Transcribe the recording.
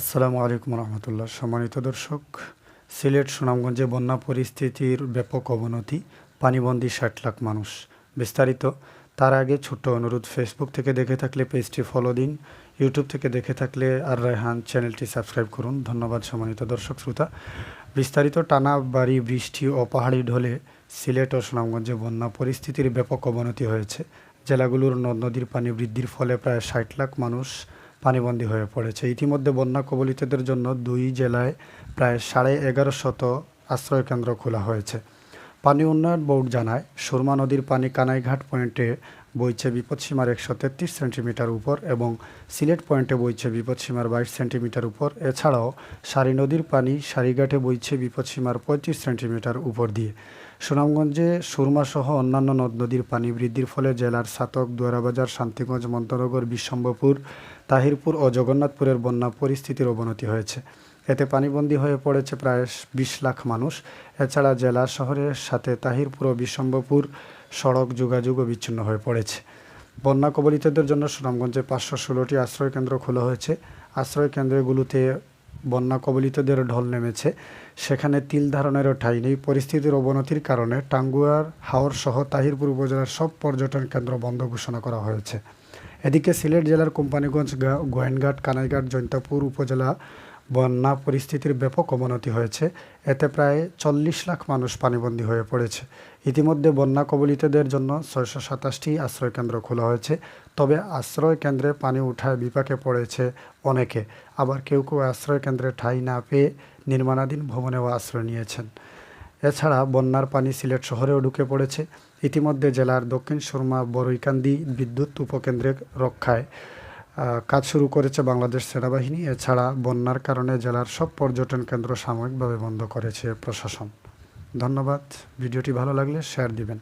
আসসালামু আলাইকুম রহমতুল্লাহ। সম্মানিত দর্শক, সিলেট সুনামগঞ্জে বন্যা পরিস্থিতির ব্যাপক অবনতি, পানিবন্দী ষাট লাখ মানুষ। বিস্তারিত, তার আগে ছোট্ট অনুরোধ ফেসবুক থেকে দেখে থাকলে পেজটি ফলো দিন ইউটিউব থেকে দেখে থাকলে আর রায়হান চ্যানেলটি সাবস্ক্রাইব করুন। ধন্যবাদ সম্মানিত দর্শক শ্রোতা। বিস্তারিত, টানা বাড়ি বৃষ্টি ও পাহাড়ি ঢলে সিলেট ও সুনামগঞ্জে বন্যা পরিস্থিতির ব্যাপক অবনতি হয়েছে। জেলাগুলোর নদ নদীর পানি বৃদ্ধির ফলে প্রায় ষাট লাখ মানুষ পানিবন্দী হয়ে পড়েছে। ইতিমধ্যে বন্যা কবলিতদের জন্য দুই জেলায় প্রায় সাড়ে এগারো শত আশ্রয়কেন্দ্র খোলা হয়েছে। পানি উন্নয়ন বোর্ড জানায়, সুরমা নদীর পানি কানাইঘাট পয়েন্টে বইছে বিপদসীমার একশো তেত্রিশ সেন্টিমিটার উপর এবং সিলেট পয়েন্টে বইছে বিপদসীমার বাইশ সেন্টিমিটার উপর। এছাড়াও সারি নদীর পানি সারিঘাটে বইছে বিপদসীমার পঁয়ত্রিশ সেন্টিমিটার উপর দিয়ে। সুনামগঞ্জে সুরমাসহ অন্যান্য নদ নদীর পানি বৃদ্ধির ফলে জেলার সাতক, দুয়ারাবাজার, শান্তিগঞ্জ, মন্তনগর বিশ্বম্বপুর তাহিরপুর ও জগন্নাথপুরের বন্যা পরিস্থিতির অবনতি হয়েছে। এতে পানিবন্দী হয়ে পড়েছে প্রায় বিশ লাখ মানুষ। এছাড়া জেলা শহরের সাথে তাহিরপুর ও বিশ্বম্বপুর সড়ক যোগাযোগও বিচ্ছিন্ন হয়ে পড়েছে। বন্যা কবলিতদের জন্য সুনামগঞ্জে পাঁচশো ষোলোটি আশ্রয়কেন্দ্র খোলা হয়েছে। আশ্রয় কেন্দ্রগুলোতে বন্যা কবলিতদের ঢল নেমেছে। সেখানে তিল ধারণেরও ঠাঁই নেই। পরিস্থিতির অবনতির কারণে টাঙ্গুয়ার, হাওর সহ তাহিরপুর উপজেলার সব পর্যটন কেন্দ্র বন্ধ ঘোষণা করা হয়েছে। এদিকে সিলেট জেলার কোম্পানিগঞ্জ গোয়েনঘাট, কানাইঘাট, জৈন্তাপুর উপজেলা বন্যা পরিস্থিতির ব্যাপক অবনতি হয়েছে। এতে প্রায় চল্লিশ লাখ মানুষ পানিবন্দী হয়ে পড়েছে। ইতিমধ্যে বন্যা কবলিতদের জন্য ছয়শো সাতাশটি আশ্রয়কেন্দ্র খোলা হয়েছে। তবে আশ্রয় কেন্দ্রে পানি উঠায় বিপাকে পড়েছে অনেকে। আবার কেউ কেউ আশ্রয় কেন্দ্রে ঠাঁই না পেয়ে নির্মাণাধীন ভবনেও আশ্রয় নিয়েছেন। এছাড়া বন্যার পানি সিলেট শহরেও ঢুকে পড়েছে। ইতিমধ্যে জেলার দক্ষিণ সুরমা বরৈকান্দি বিদ্যুৎ উপকেন্দ্রের রক্ষায় কাজ শুরু করেছে বাংলাদেশ সেনাবাহিনী। এছাড়া বন্যার কারণে জেলার সব পর্যটন কেন্দ্র সাময়িকভাবে বন্ধ করেছে প্রশাসন। ধন্যবাদ। ভিডিওটি ভালো লাগলে শেয়ার দিবেন।